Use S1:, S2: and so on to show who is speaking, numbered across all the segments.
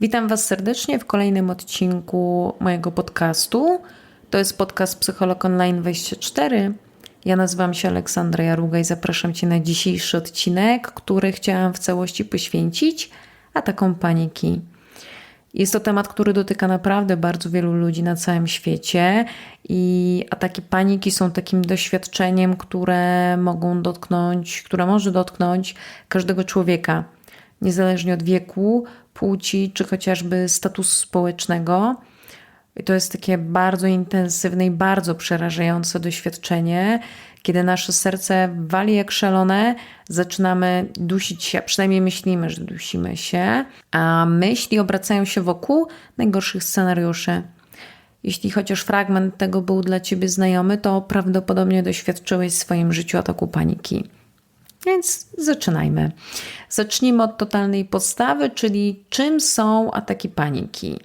S1: Witam Was serdecznie w kolejnym odcinku mojego podcastu. To jest podcast Psycholog Online 24. Ja nazywam się Aleksandra Jaruga i zapraszam Cię na dzisiejszy odcinek, który chciałam w całości poświęcić atakom paniki. Jest to temat, który dotyka naprawdę bardzo wielu ludzi na całym świecie i ataki paniki są takim doświadczeniem, które mogą dotknąć, które może dotknąć każdego człowieka, niezależnie od wieku, płci czy chociażby statusu społecznego. I to jest takie bardzo intensywne i bardzo przerażające doświadczenie, kiedy nasze serce wali jak szalone, zaczynamy dusić się, przynajmniej myślimy, że dusimy się, a myśli obracają się wokół najgorszych scenariuszy. Jeśli chociaż fragment tego był dla ciebie znajomy, to prawdopodobnie doświadczyłeś w swoim życiu ataku paniki. Więc zaczynajmy. Zacznijmy od totalnej podstawy, czyli czym są ataki paniki.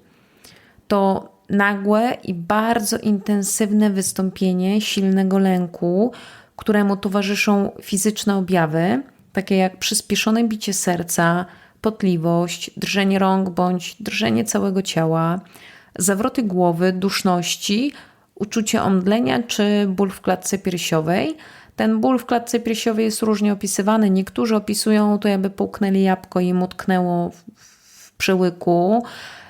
S1: To nagłe i bardzo intensywne wystąpienie silnego lęku, któremu towarzyszą fizyczne objawy, takie jak przyspieszone bicie serca, potliwość, drżenie rąk bądź drżenie całego ciała, zawroty głowy, duszności, uczucie omdlenia czy ból w klatce piersiowej. Ten ból w klatce piersiowej jest różnie opisywany. Niektórzy opisują to, jakby połknęli jabłko i im w, przełyku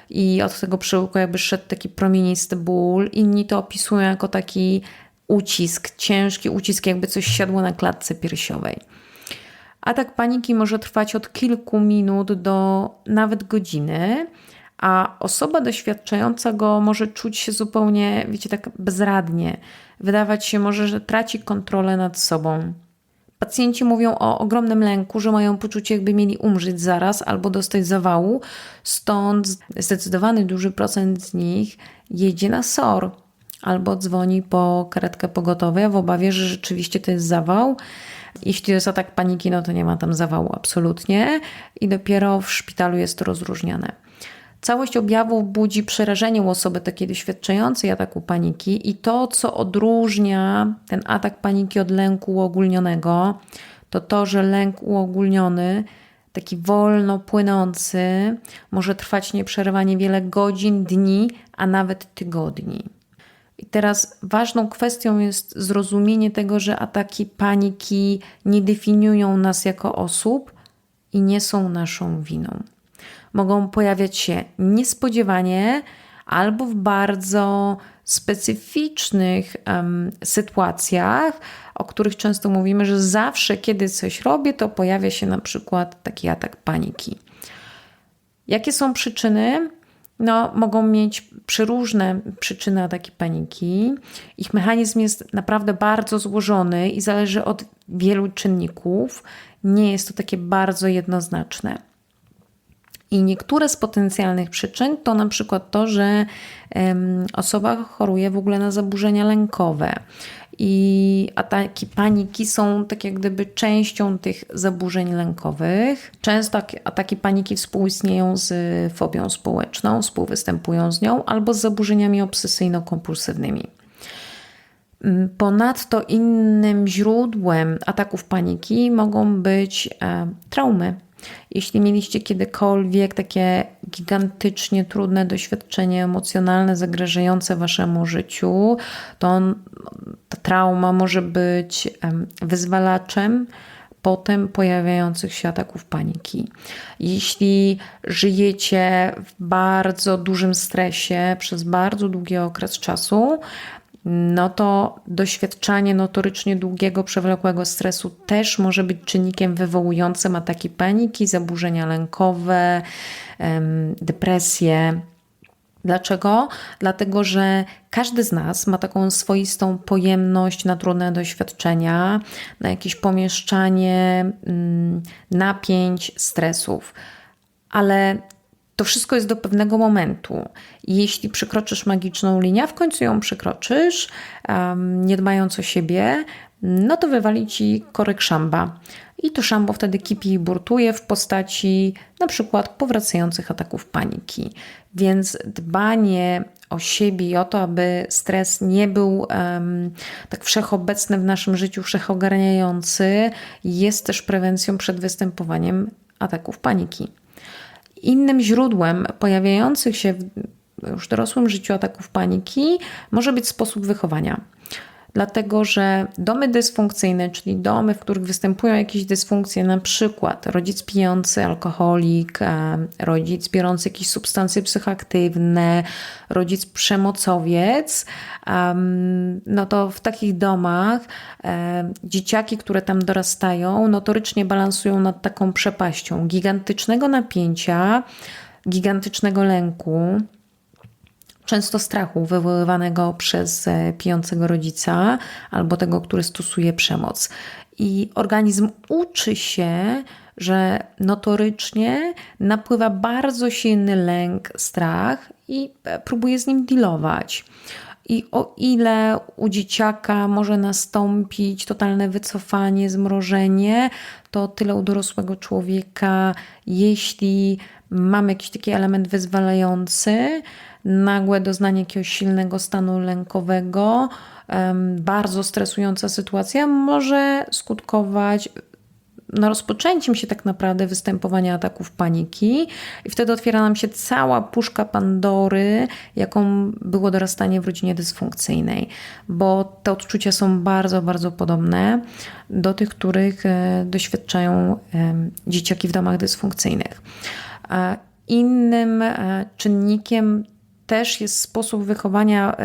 S1: i od tego przełyku jakby szedł taki promienisty ból. Inni to opisują jako taki ucisk, ciężki ucisk, jakby coś siadło na klatce piersiowej. Atak paniki może trwać od kilku minut do nawet godziny, a osoba doświadczająca go może czuć się zupełnie, wiecie, tak bezradnie. Wydawać się może, że traci kontrolę nad sobą. Pacjenci mówią o ogromnym lęku, że mają poczucie, jakby mieli umrzeć zaraz albo dostać zawału, stąd zdecydowany duży procent z nich jedzie na SOR albo dzwoni po karetkę pogotowia w obawie, że rzeczywiście to jest zawał. Jeśli jest atak paniki, no to nie ma tam zawału absolutnie i dopiero w szpitalu jest to rozróżniane. Całość objawów budzi przerażenie u osoby takiej doświadczającej ataku paniki i to, co odróżnia ten atak paniki od lęku uogólnionego, to to, że lęk uogólniony, taki wolno płynący, może trwać nieprzerwanie wiele godzin, dni, a nawet tygodni. I teraz ważną kwestią jest zrozumienie tego, że ataki paniki nie definiują nas jako osób i nie są naszą winą mogą pojawiać się niespodziewanie albo w bardzo specyficznych um, sytuacjach, o których często mówimy, że zawsze, kiedy coś robię, to pojawia się na przykład taki atak paniki. Jakie są przyczyny? No, mogą mieć przeróżne przyczyny ataki paniki. Ich mechanizm jest naprawdę bardzo złożony i zależy od wielu czynników. Nie jest to takie bardzo jednoznaczne. I niektóre z potencjalnych przyczyn to na przykład to, że osoba choruje w ogóle na zaburzenia lękowe. I ataki paniki są tak jak gdyby częścią tych zaburzeń lękowych. Często ataki paniki współistnieją z fobią społeczną, współwystępują z nią, albo z zaburzeniami obsesyjno-kompulsywnymi. Mm, ponadto innym źródłem ataków paniki mogą być e, traumy jeśli mieliście kiedykolwiek takie gigantycznie trudne doświadczenie emocjonalne zagrażające waszemu życiu, to ta trauma może być wyzwalaczem potem pojawiających się ataków paniki. Jeśli żyjecie w bardzo dużym stresie przez bardzo długi okres czasu, no to doświadczanie notorycznie długiego, przewlekłego stresu też może być czynnikiem wywołującym ataki paniki, zaburzenia lękowe, depresję. Dlaczego? Dlatego, że każdy z nas ma taką swoistą pojemność na trudne doświadczenia, na jakieś pomieszczanie mm, napięć, stresów. Ale to wszystko jest do pewnego momentu. Jeśli przekroczysz magiczną linię, w końcu ją przekroczysz, nie dbając o siebie, no to wywali ci korek szamba. I to szambo wtedy kipi i burtuje w postaci na przykład powracających ataków paniki. Więc dbanie o siebie i o to, aby stres nie był um, tak wszechobecny w naszym życiu, wszechogarniający, jest też prewencją przed występowaniem ataków paniki. Innym źródłem pojawiających się w już dorosłym życiu ataków paniki może być sposób wychowania dlatego że domy dysfunkcyjne, czyli domy, w których występują jakieś dysfunkcje, na przykład rodzic pijący, alkoholik, e, rodzic biorący jakieś substancje psychoaktywne, rodzic przemocowiec, no to w takich domach e, dzieciaki, które tam dorastają, notorycznie balansują nad taką przepaścią gigantycznego napięcia, gigantycznego lęku, często strachu wywoływanego przez e, pijącego rodzica albo tego, który stosuje przemoc. I organizm uczy się, że notorycznie napływa bardzo silny lęk, strach i e, próbuje z nim dealować. I o ile u dzieciaka może nastąpić totalne wycofanie, zmrożenie, to tyle u dorosłego człowieka, jeśli mamy jakiś taki element wyzwalający, nagłe doznanie jakiegoś silnego stanu lękowego, bardzo stresująca sytuacja może skutkować no, rozpoczęciem się tak naprawdę występowania ataków paniki, i wtedy otwiera nam się cała puszka Pandory, jaką było dorastanie w rodzinie dysfunkcyjnej, bo te odczucia są bardzo, bardzo podobne do tych, których e, doświadczają dzieciaki w domach dysfunkcyjnych. Innym e, czynnikiem też jest sposób wychowania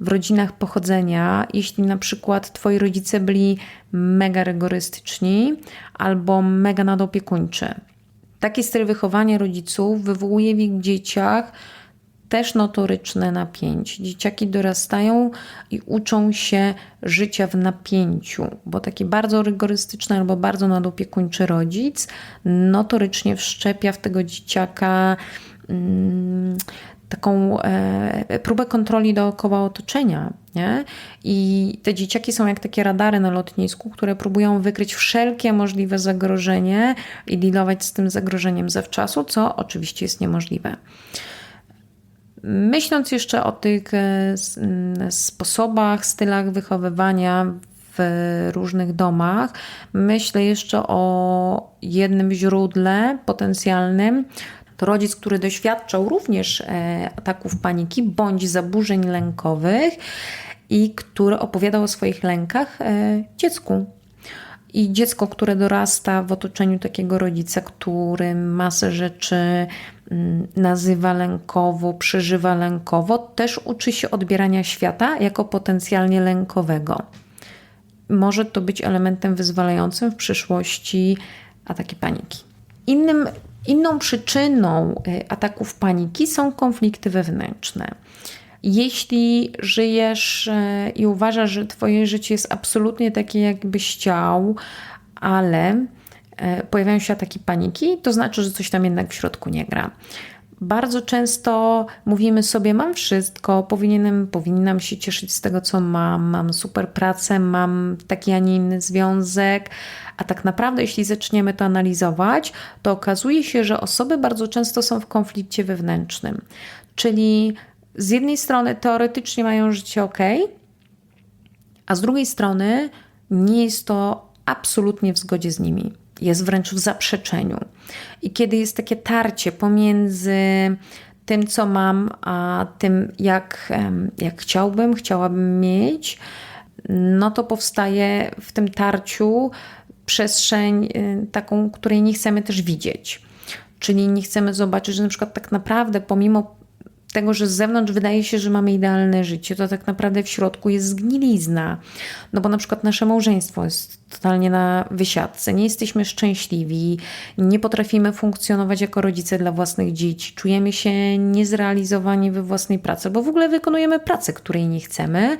S1: w rodzinach pochodzenia. Jeśli na przykład twoi rodzice byli mega rygorystyczni albo mega nadopiekuńczy. Taki styl wychowania rodziców wywołuje w ich dzieciach też notoryczne napięcie. Dzieciaki dorastają i uczą się życia w napięciu, bo taki bardzo rygorystyczny albo bardzo nadopiekuńczy rodzic notorycznie wszczepia w tego dzieciaka. Taką e, próbę kontroli dookoła otoczenia. Nie? I te dzieciaki są jak takie radary na lotnisku, które próbują wykryć wszelkie możliwe zagrożenie i dealować z tym zagrożeniem zawczasu, co oczywiście jest niemożliwe. Myśląc jeszcze o tych e, sposobach, stylach wychowywania w różnych domach, myślę jeszcze o jednym źródle potencjalnym, to rodzic, który doświadczał również e, ataków paniki bądź zaburzeń lękowych i który opowiadał o swoich lękach e, dziecku. I dziecko, które dorasta w otoczeniu takiego rodzica, który masę rzeczy mm, nazywa lękowo, przeżywa lękowo, też uczy się odbierania świata jako potencjalnie lękowego. Może to być elementem wyzwalającym w przyszłości ataki paniki. Innym Inną przyczyną y, ataków paniki są konflikty wewnętrzne. Jeśli żyjesz y, i uważasz, że Twoje życie jest absolutnie takie, jakbyś chciał, ale y, pojawiają się ataki paniki, to znaczy, że coś tam jednak w środku nie gra. Bardzo często mówimy sobie: Mam wszystko, powinienem, powinnam się cieszyć z tego, co mam, mam super pracę, mam taki, a nie inny związek, a tak naprawdę, jeśli zaczniemy to analizować, to okazuje się, że osoby bardzo często są w konflikcie wewnętrznym. Czyli z jednej strony teoretycznie mają życie ok, a z drugiej strony nie jest to absolutnie w zgodzie z nimi. Jest wręcz w zaprzeczeniu. I kiedy jest takie tarcie pomiędzy tym, co mam, a tym, jak, jak chciałbym, chciałabym mieć, no to powstaje w tym tarciu przestrzeń y, taką, której nie chcemy też widzieć. Czyli nie chcemy zobaczyć, że na przykład tak naprawdę pomimo tego, że z zewnątrz wydaje się, że mamy idealne życie, to tak naprawdę w środku jest zgnilizna. No bo na przykład nasze małżeństwo jest totalnie na wysiadce, nie jesteśmy szczęśliwi, nie potrafimy funkcjonować jako rodzice dla własnych dzieci, czujemy się niezrealizowani we własnej pracy, bo w ogóle wykonujemy pracę, której nie chcemy.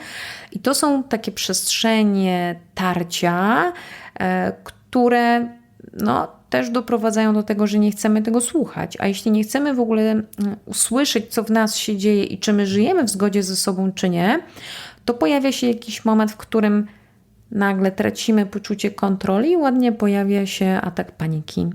S1: I to są takie przestrzenie tarcia, e, które no, też doprowadzają do tego, że nie chcemy tego słuchać. A jeśli nie chcemy w ogóle mm, usłyszeć, co w nas się dzieje i czy my żyjemy w zgodzie ze sobą, czy nie, to pojawia się jakiś moment, w którym nagle tracimy poczucie kontroli i ładnie pojawia się atak paniki.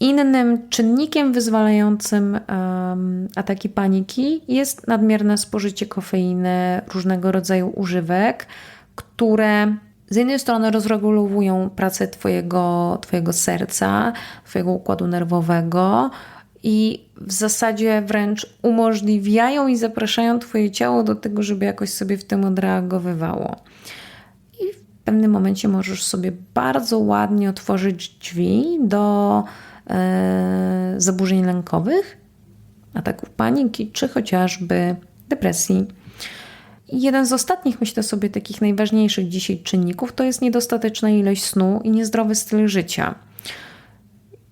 S1: Innym czynnikiem wyzwalającym um, ataki paniki jest nadmierne spożycie kofeiny, różnego rodzaju używek, które z jednej strony rozregulowują pracę twojego, twojego serca, Twojego układu nerwowego i w zasadzie wręcz umożliwiają i zapraszają Twoje ciało do tego, żeby jakoś sobie w tym odreagowywało. I w pewnym momencie możesz sobie bardzo ładnie otworzyć drzwi do e, zaburzeń lękowych, ataków paniki, czy chociażby depresji. Jeden z ostatnich, myślę sobie, takich najważniejszych dzisiaj czynników to jest niedostateczna ilość snu i niezdrowy styl życia.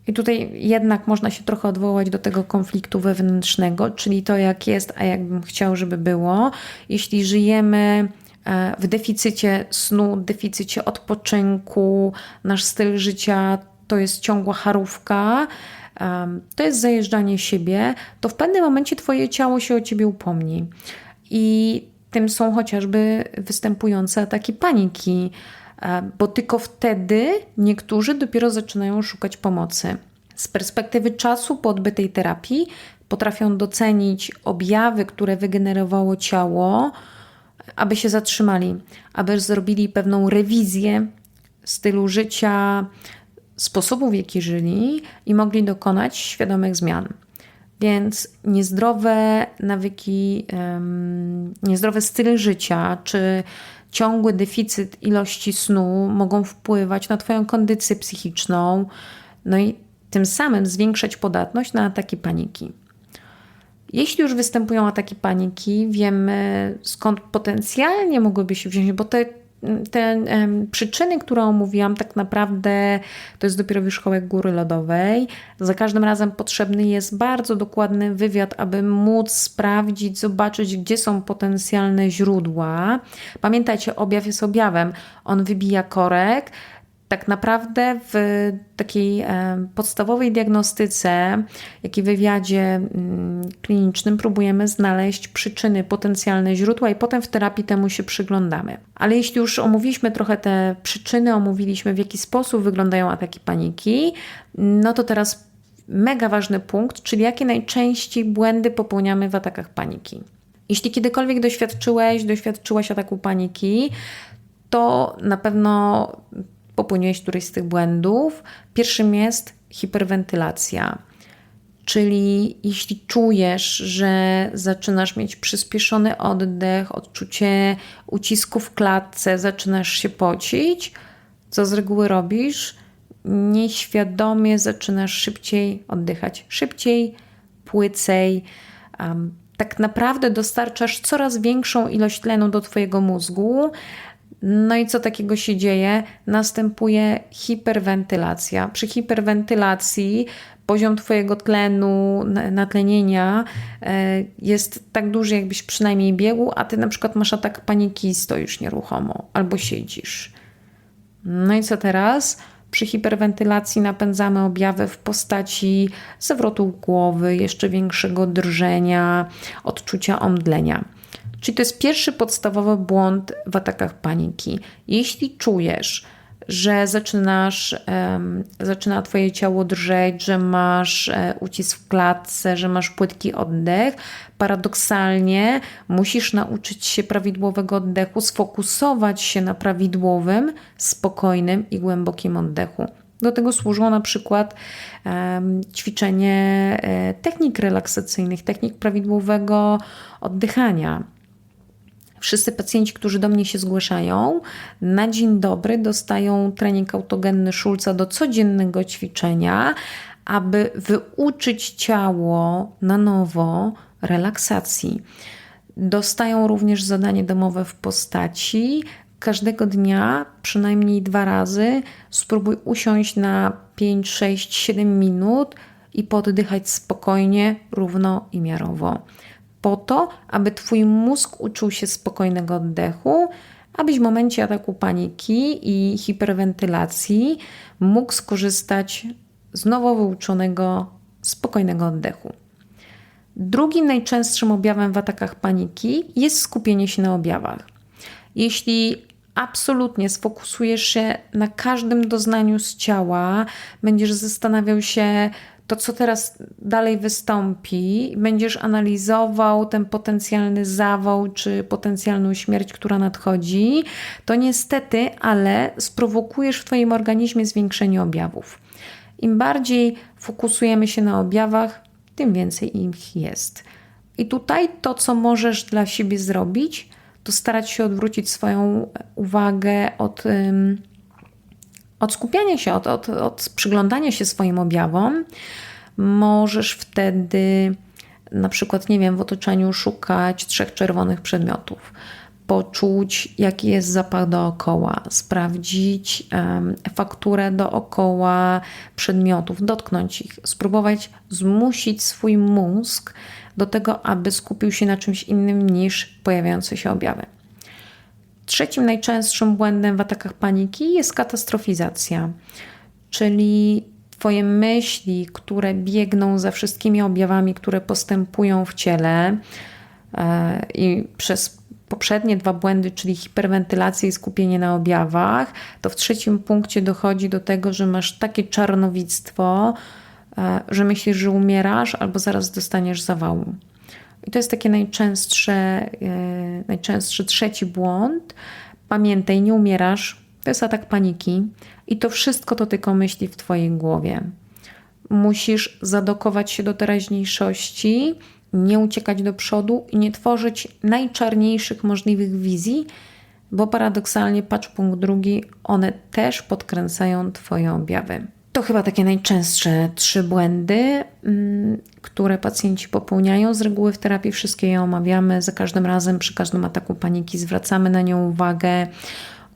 S1: I tutaj jednak można się trochę odwołać do tego konfliktu wewnętrznego, czyli to, jak jest, a jak bym chciał, żeby było. Jeśli żyjemy e, w deficycie snu, deficycie odpoczynku, nasz styl życia to jest ciągła charówka, to jest zajeżdżanie siebie, to w pewnym momencie Twoje ciało się o Ciebie upomni. I tym są chociażby występujące ataki paniki, e, bo tylko wtedy niektórzy dopiero zaczynają szukać pomocy. Z perspektywy czasu po odbytej terapii potrafią docenić objawy, które wygenerowało ciało, aby się zatrzymali, aby zrobili pewną rewizję stylu życia, sposobu, w jaki żyli i mogli dokonać świadomych zmian. Więc niezdrowe nawyki, niezdrowy styl życia czy ciągły deficyt ilości snu mogą wpływać na Twoją kondycję psychiczną, no i tym samym zwiększać podatność na ataki paniki. Jeśli już występują ataki paniki, wiemy skąd potencjalnie mogłyby się wziąć, bo te te um, przyczyny, które omówiłam, tak naprawdę to jest dopiero wierzchołek góry lodowej. Za każdym razem potrzebny jest bardzo dokładny wywiad, aby móc sprawdzić, zobaczyć, gdzie są potencjalne źródła. Pamiętajcie, objaw jest objawem. On wybija korek, tak naprawdę w takiej podstawowej diagnostyce, jak i wywiadzie mm, klinicznym próbujemy znaleźć przyczyny, potencjalne źródła i potem w terapii temu się przyglądamy. Ale jeśli już omówiliśmy trochę te przyczyny, omówiliśmy w jaki sposób wyglądają ataki paniki, no to teraz mega ważny punkt, czyli jakie najczęściej błędy popełniamy w atakach paniki. Jeśli kiedykolwiek doświadczyłeś, doświadczyłaś ataku paniki, to na pewno popełniłeś któryś z tych błędów. Pierwszym jest hiperwentylacja. Czyli jeśli czujesz, że zaczynasz mieć przyspieszony oddech, odczucie ucisku w klatce, zaczynasz się pocić, co z reguły robisz? Nieświadomie zaczynasz szybciej oddychać, szybciej, płycej. Um, tak naprawdę dostarczasz coraz większą ilość tlenu do Twojego mózgu, no i co takiego się dzieje? Następuje hiperwentylacja. Przy hiperwentylacji poziom Twojego tlenu, natlenienia e, jest tak duży, jakbyś przynajmniej biegł, a Ty na przykład masz atak paniki i stoisz nieruchomo albo siedzisz. No i co teraz? Przy hiperwentylacji napędzamy objawy w postaci zawrotu głowy, jeszcze większego drżenia, odczucia omdlenia. Czyli to jest pierwszy podstawowy błąd w atakach paniki. Jeśli czujesz, że zaczynasz, um, zaczyna Twoje ciało drżeć, że masz e, ucisk w klatce, że masz płytki oddech, paradoksalnie musisz nauczyć się prawidłowego oddechu, sfokusować się na prawidłowym, spokojnym i głębokim oddechu. Do tego służą na przykład um, ćwiczenie e, technik relaksacyjnych, technik prawidłowego oddychania Wszyscy pacjenci, którzy do mnie się zgłaszają, na dzień dobry dostają trening autogenny Szulca do codziennego ćwiczenia, aby wyuczyć ciało na nowo relaksacji. Dostają również zadanie domowe w postaci każdego dnia, przynajmniej dwa razy, spróbuj usiąść na 5, 6, 7 minut i poddychać spokojnie, równo i miarowo po to, aby Twój mózg uczył się spokojnego oddechu, abyś w momencie ataku paniki i hiperwentylacji mógł skorzystać z nowo wyuczonego spokojnego oddechu. Drugim najczęstszym objawem w atakach paniki jest skupienie się na objawach. Jeśli absolutnie sfokusujesz się na każdym doznaniu z ciała, będziesz zastanawiał się, to, co teraz dalej wystąpi, będziesz analizował ten potencjalny zawał czy potencjalną śmierć, która nadchodzi, to niestety, ale sprowokujesz w Twoim organizmie zwiększenie objawów. Im bardziej fokusujemy się na objawach, tym więcej ich jest. I tutaj to, co możesz dla siebie zrobić, to starać się odwrócić swoją uwagę od, od skupiania się, od, od, od przyglądania się swoim objawom. Możesz wtedy na przykład, nie wiem, w otoczeniu szukać trzech czerwonych przedmiotów, poczuć, jaki jest zapach dookoła, sprawdzić um, fakturę dookoła przedmiotów, dotknąć ich, spróbować zmusić swój mózg do tego, aby skupił się na czymś innym niż pojawiające się objawy. Trzecim najczęstszym błędem w atakach paniki jest katastrofizacja, czyli Twoje myśli, które biegną za wszystkimi objawami, które postępują w ciele e, i przez poprzednie dwa błędy, czyli hiperwentylację i skupienie na objawach, to w trzecim punkcie dochodzi do tego, że masz takie czarnowictwo, e, że myślisz, że umierasz albo zaraz dostaniesz zawału. I to jest takie najczęstsze, e, najczęstszy trzeci błąd. Pamiętaj, nie umierasz. To jest atak paniki i to wszystko to tylko myśli w Twojej głowie. Musisz zadokować się do teraźniejszości, nie uciekać do przodu i nie tworzyć najczarniejszych możliwych wizji, bo paradoksalnie, patrz punkt drugi, one też podkręcają Twoje objawy. To chyba takie najczęstsze trzy błędy, mm, które pacjenci popełniają. Z reguły w terapii wszystkie je omawiamy. Za każdym razem, przy każdym ataku paniki zwracamy na nią uwagę.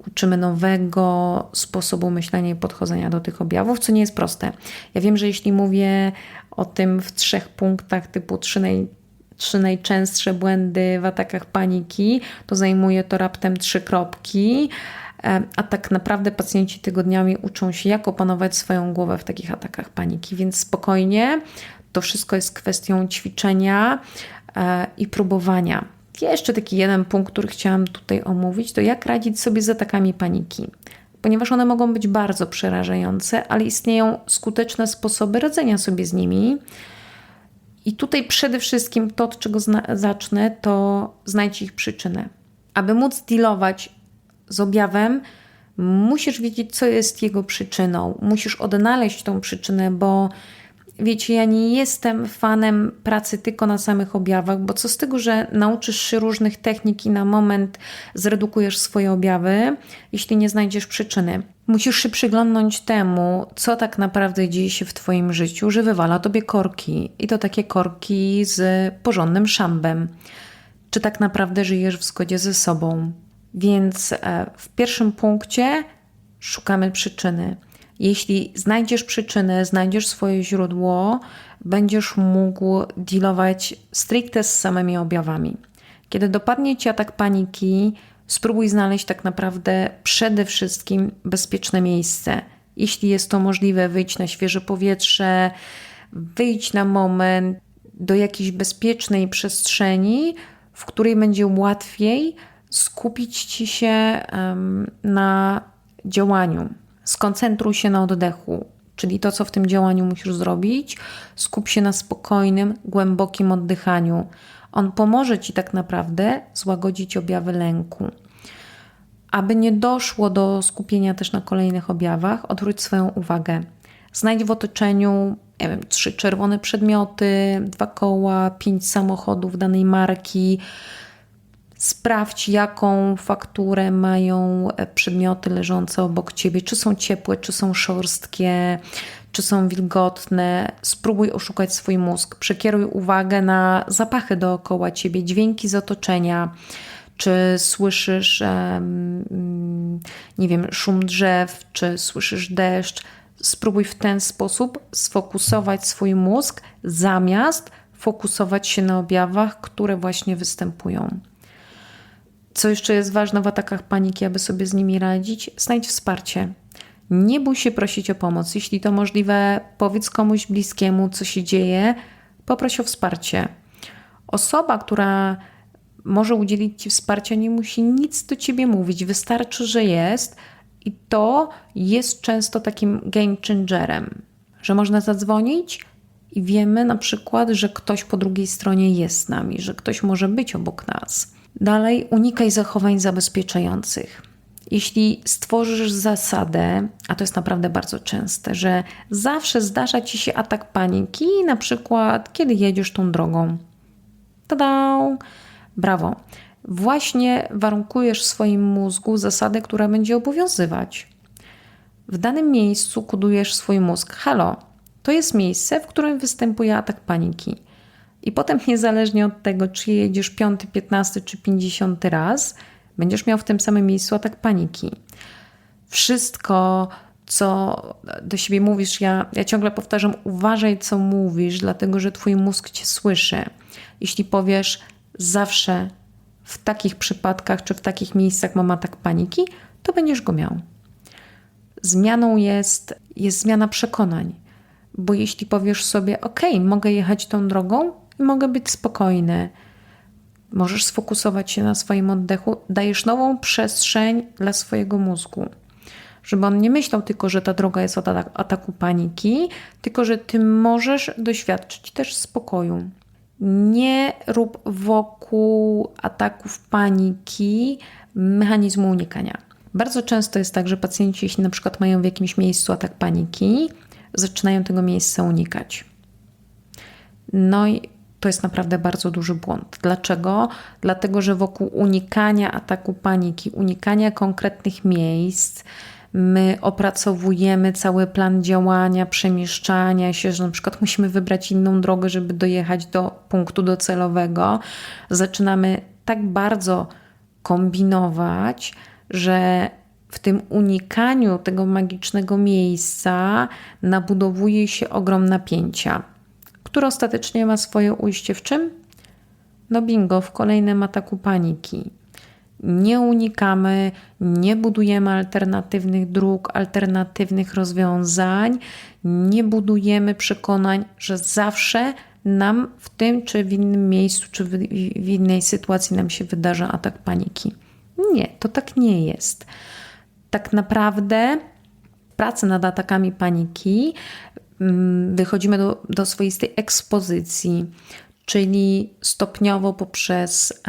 S1: Uczymy nowego sposobu myślenia i podchodzenia do tych objawów, co nie jest proste. Ja wiem, że jeśli mówię o tym w trzech punktach, typu trzy, naj, trzy najczęstsze błędy w atakach paniki, to zajmuje to raptem trzy kropki a tak naprawdę pacjenci tygodniami uczą się, jak opanować swoją głowę w takich atakach paniki, więc spokojnie, to wszystko jest kwestią ćwiczenia e, i próbowania. Jeszcze taki jeden punkt, który chciałam tutaj omówić, to jak radzić sobie z atakami paniki. Ponieważ one mogą być bardzo przerażające, ale istnieją skuteczne sposoby radzenia sobie z nimi. I tutaj przede wszystkim to, od czego zacznę, to znajdź ich przyczynę. Aby móc dealować z objawem, musisz wiedzieć, co jest jego przyczyną. Musisz odnaleźć tą przyczynę, bo wiecie, ja nie jestem fanem pracy tylko na samych objawach, bo co z tego, że nauczysz się różnych technik i na moment zredukujesz swoje objawy, jeśli nie znajdziesz przyczyny. Musisz się przyglądnąć temu, co tak naprawdę dzieje się w Twoim życiu, że wywala Tobie korki i to takie korki z porządnym szambem. Czy tak naprawdę żyjesz w zgodzie ze sobą? Więc e, w pierwszym punkcie szukamy przyczyny. Jeśli znajdziesz przyczynę, znajdziesz swoje źródło, będziesz mógł dealować stricte z samymi objawami. Kiedy dopadnie ci atak paniki, spróbuj znaleźć tak naprawdę przede wszystkim bezpieczne miejsce. Jeśli jest to możliwe, wyjdź na świeże powietrze, wyjdź na moment do jakiejś bezpiecznej przestrzeni, w której będzie łatwiej skupić ci się na działaniu. Skoncentruj się na oddechu, czyli to, co w tym działaniu musisz zrobić. Skup się na spokojnym, głębokim oddychaniu. On pomoże ci tak naprawdę złagodzić objawy lęku. Aby nie doszło do skupienia też na kolejnych objawach, odwróć swoją uwagę. Znajdź w otoczeniu nie wiem, trzy czerwone przedmioty, dwa koła, pięć samochodów danej marki Sprawdź, jaką fakturę mają e, przedmioty leżące obok ciebie, czy są ciepłe, czy są szorstkie, czy są wilgotne. Spróbuj oszukać swój mózg. Przekieruj uwagę na zapachy dookoła ciebie, dźwięki z otoczenia. Czy słyszysz, nie wiem, szum drzew, czy słyszysz deszcz? Spróbuj w ten sposób sfokusować swój mózg, zamiast fokusować się na objawach, które właśnie występują. Co jeszcze jest ważne w atakach paniki, aby sobie z nimi radzić? Znajdź wsparcie. Nie bój się prosić o pomoc. Jeśli to możliwe, powiedz komuś bliskiemu, co się dzieje, poproś o wsparcie. Osoba, która może udzielić Ci wsparcia, nie musi nic do Ciebie mówić, wystarczy, że jest, i to jest często takim game changerem, że można zadzwonić, i wiemy na przykład, że ktoś po drugiej stronie jest z nami, że ktoś może być obok nas. Dalej, unikaj zachowań zabezpieczających. Jeśli stworzysz zasadę, a to jest naprawdę bardzo częste, że zawsze zdarza ci się atak paniki, na przykład kiedy jedziesz tą drogą. Tada! Brawo. Właśnie warunkujesz w swoim mózgu zasadę, która będzie obowiązywać. W danym miejscu kodujesz swój mózg. Halo, to jest miejsce, w którym występuje atak paniki. I potem, niezależnie od tego, czy jedziesz piąty, piętnasty czy pięćdziesiąty raz, będziesz miał w tym samym miejscu atak paniki. Wszystko, co do siebie mówisz, ja, ja ciągle powtarzam, uważaj, co mówisz, dlatego że twój mózg cię słyszy. Jeśli powiesz zawsze w takich przypadkach czy w takich miejscach mam atak paniki, to będziesz go miał. Zmianą jest, jest zmiana przekonań, bo jeśli powiesz sobie, OK, mogę jechać tą drogą i mogę być spokojny, możesz sfokusować się na swoim oddechu, dajesz nową przestrzeń dla swojego mózgu. Żeby on nie myślał tylko, że ta droga jest od ataku paniki, tylko że ty możesz doświadczyć też spokoju. Nie rób wokół ataków paniki mechanizmu unikania. Bardzo często jest tak, że pacjenci, jeśli na przykład mają w jakimś miejscu atak paniki, zaczynają tego miejsca unikać. No i to jest naprawdę bardzo duży błąd. Dlaczego? Dlatego, że wokół unikania ataku paniki, unikania konkretnych miejsc, my opracowujemy cały plan działania, przemieszczania się, że na przykład musimy wybrać inną drogę, żeby dojechać do punktu docelowego. Zaczynamy tak bardzo kombinować, że w tym unikaniu tego magicznego miejsca nabudowuje się ogrom napięcia, które ostatecznie ma swoje ujście w czym? No bingo, w kolejnym ataku paniki. Nie unikamy, nie budujemy alternatywnych dróg, alternatywnych rozwiązań, nie budujemy przekonań, że zawsze nam w tym czy w innym miejscu, czy w innej sytuacji nam się wydarza atak paniki. Nie, to tak nie jest. Tak naprawdę pracy nad atakami paniki wychodzimy do, do swoistej ekspozycji, czyli stopniowo poprzez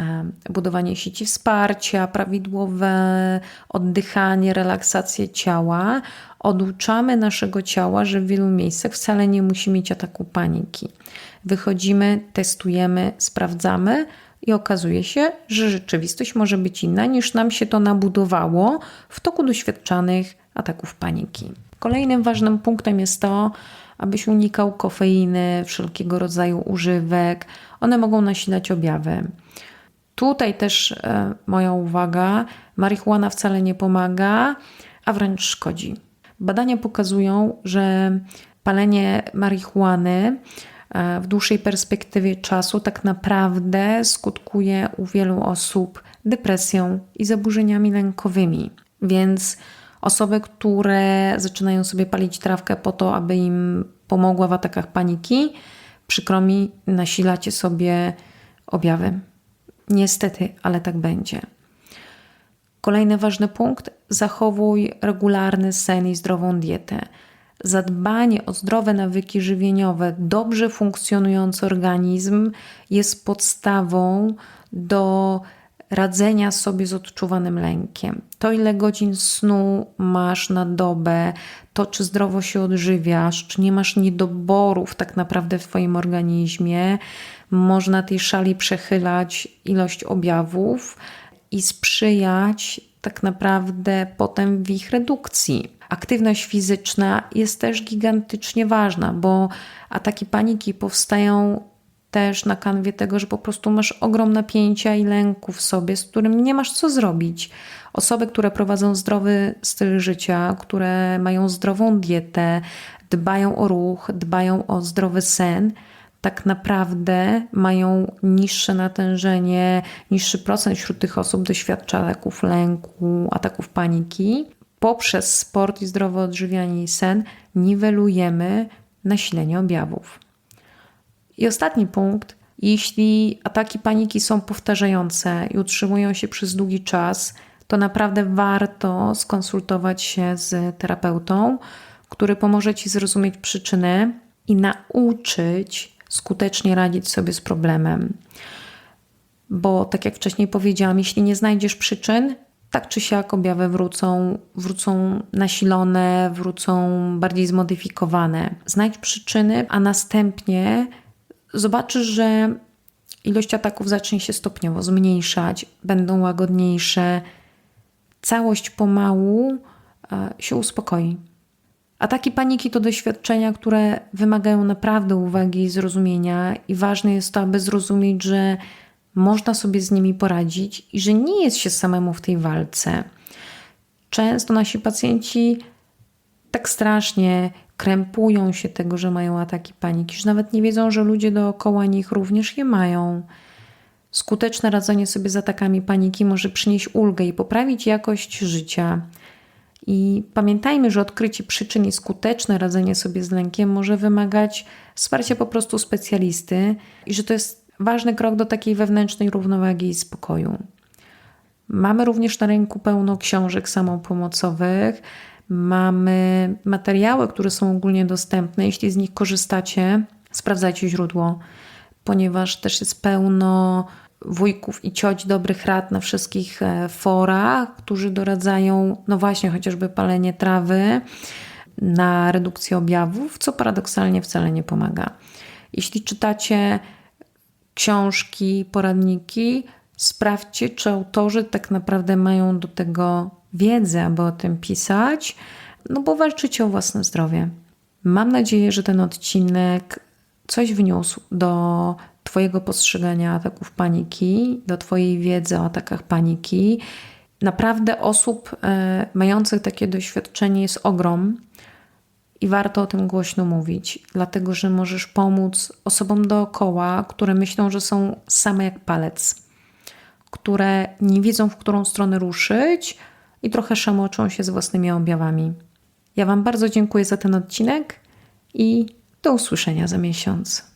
S1: budowanie sieci wsparcia, prawidłowe oddychanie, relaksację ciała, oduczamy naszego ciała, że w wielu miejscach wcale nie musi mieć ataku paniki. Wychodzimy, testujemy, sprawdzamy, i okazuje się, że rzeczywistość może być inna niż nam się to nabudowało w toku doświadczanych ataków paniki. Kolejnym ważnym punktem jest to, abyś unikał kofeiny, wszelkiego rodzaju używek. One mogą nasilać objawy. Tutaj też e, moja uwaga: marihuana wcale nie pomaga, a wręcz szkodzi. Badania pokazują, że palenie marihuany E, w dłuższej perspektywie czasu tak naprawdę skutkuje u wielu osób depresją i zaburzeniami lękowymi. Więc osoby, które zaczynają sobie palić trawkę po to, aby im pomogła w atakach paniki, przykro mi, nasilacie sobie objawy. Niestety, ale tak będzie. Kolejny ważny punkt: zachowuj regularny sen i zdrową dietę zadbanie o zdrowe nawyki żywieniowe, dobrze funkcjonujący organizm jest podstawą do radzenia sobie z odczuwanym lękiem. To, ile godzin snu masz na dobę, to czy zdrowo się odżywiasz, czy nie masz niedoborów tak naprawdę w Twoim organizmie, można tej szali przechylać ilość objawów i sprzyjać tak naprawdę potem w ich redukcji. Aktywność fizyczna jest też gigantycznie ważna, bo ataki paniki powstają też na kanwie tego, że po prostu masz ogrom napięcia i lęku w sobie, z którym nie masz co zrobić. Osoby, które prowadzą zdrowy styl życia, które mają zdrową dietę, dbają o ruch, dbają o zdrowy sen, tak naprawdę mają niższe natężenie, niższy procent wśród tych osób doświadcza ataków lęku, ataków paniki poprzez sport i zdrowe odżywianie i sen niwelujemy nasilenie objawów. I ostatni punkt. Jeśli ataki paniki są powtarzające i utrzymują się przez długi czas, to naprawdę warto skonsultować się z terapeutą, który pomoże Ci zrozumieć przyczyny i nauczyć skutecznie radzić sobie z problemem. Bo tak jak wcześniej powiedziałam, jeśli nie znajdziesz przyczyn, tak czy siak objawy wrócą, wrócą nasilone, wrócą bardziej zmodyfikowane. Znajdź przyczyny, a następnie zobaczysz, że ilość ataków zacznie się stopniowo zmniejszać, będą łagodniejsze, całość pomału e, się uspokoi. Ataki paniki to doświadczenia, które wymagają naprawdę uwagi i zrozumienia, i ważne jest to, aby zrozumieć, że można sobie z nimi poradzić i że nie jest się samemu w tej walce. Często nasi pacjenci tak strasznie krępują się tego, że mają ataki paniki, że nawet nie wiedzą, że ludzie dookoła nich również je mają. Skuteczne radzenie sobie z atakami paniki może przynieść ulgę i poprawić jakość życia. I pamiętajmy, że odkrycie przyczyn i skuteczne radzenie sobie z lękiem może wymagać wsparcia po prostu specjalisty i że to jest ważny krok do takiej wewnętrznej równowagi i spokoju. Mamy również na rynku pełno książek samopomocowych, mamy materiały, które są ogólnie dostępne. Jeśli z nich korzystacie, sprawdzajcie źródło, ponieważ też jest pełno wujków i cioć dobrych rad na wszystkich e, forach, którzy doradzają, no właśnie, chociażby palenie trawy na redukcję objawów, co paradoksalnie wcale nie pomaga. Jeśli czytacie książki, poradniki, sprawdźcie, czy autorzy tak naprawdę mają do tego wiedzę, aby o tym pisać, no bo walczycie o własne zdrowie. Mam nadzieję, że ten odcinek coś wniósł do Twojego postrzegania ataków paniki, do Twojej wiedzy o atakach paniki. Naprawdę osób e, mających takie doświadczenie jest ogrom i warto o tym głośno mówić, dlatego że możesz pomóc osobom dookoła, które myślą, że są same jak palec, które nie wiedzą, w którą stronę ruszyć i trochę szamoczą się z własnymi objawami. Ja Wam bardzo dziękuję za ten odcinek i do usłyszenia za miesiąc.